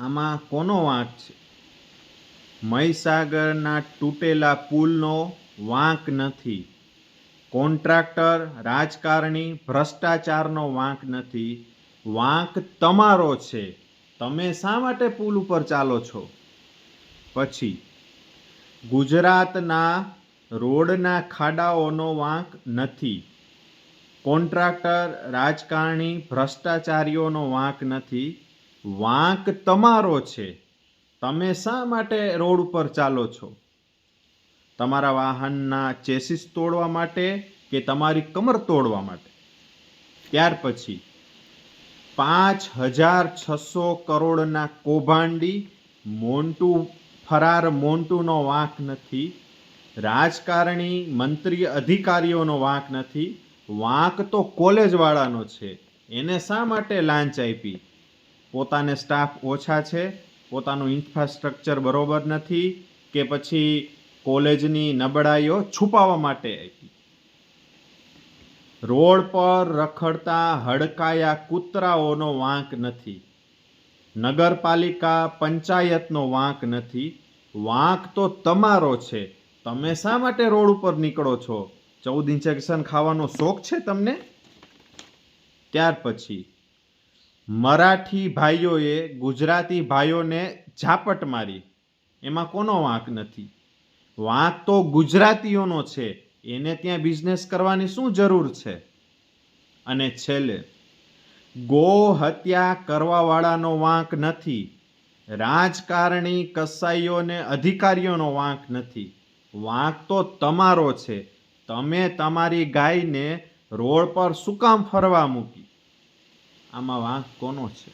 આમાં કોનો વાંક છે? મહીસાગરના તૂટેલા પુલનો વાંક નથી. કોન્ટ્રાક્ટર, રાજકારણી, ભ્રષ્ટાચારનો વાંક નથી. વાંક તમારો છે. તમે શા માટે પુલ ઉપર ચાલો છો? પછી, ગુજરાતના રોડના ખાડાઓનો વાંક નથી. કોન્ટ્રાક્ટર, રાજકારણી, ભ્રષ્ટાચારીઓનો વાંક નથી. વાંક તમારો છે. તમે શા માટે રોડ ઉપર ચાલો છો? તમારા વાહનના ચેસીસ તોડવા માટે કે તમારી કમર તોડવા માટે? ત્યાર પછી પાંચ હજાર છસો કરોડના કૌભાંડી, મોન્ટુ, ફરાર મોન્ટુનો વાંક નથી, રાજકારણી મંત્રી અધિકારીઓનો વાંક નથી, વાંક તો કોલેજવાળાનો છે. એને શા માટે લાંચ આપી? પોતાને સ્ટાફ ઓછા છે, પોતાનું ઇન્ફ્રાસ્ટ્રક્ચર બરોબર નથી, કે પછી કોલેજની નબળાઈઓ છુપાવવા માટે રોડ પર રખડતા, હડકાયા કૂતરાઓનો વાંક નથી. નગરપાલિકા પંચાયતનો વાંક નથી. વાંક તો તમારો છે. તમે શા માટે રોડ ઉપર નીકળો છો? ચૌદ ઇન્જેક્શન ખાવાનો શોખ છે તમને? ત્યાર પછી મરાઠી ભાઈઓએ ગુજરાતી ભાઈઓને ઝાપટ મારી. એમાં કોનો વાંક નથી? વાંક તો ગુજરાતીઓનો છે. એને ત્યાં બિઝનેસ કરવાની શું જરૂર છે? અને છેલ્લે, ગો હત્યા કરવાવાળાનો વાંક નથી. રાજકારણી કસાઈઓને અધિકારીઓનો વાંક નથી. વાંક તો તમારો છે. તમે તમારી ગાયને રોડ પર શું કામ ફરવા મૂકી? આમાં વાંક કોનો છે?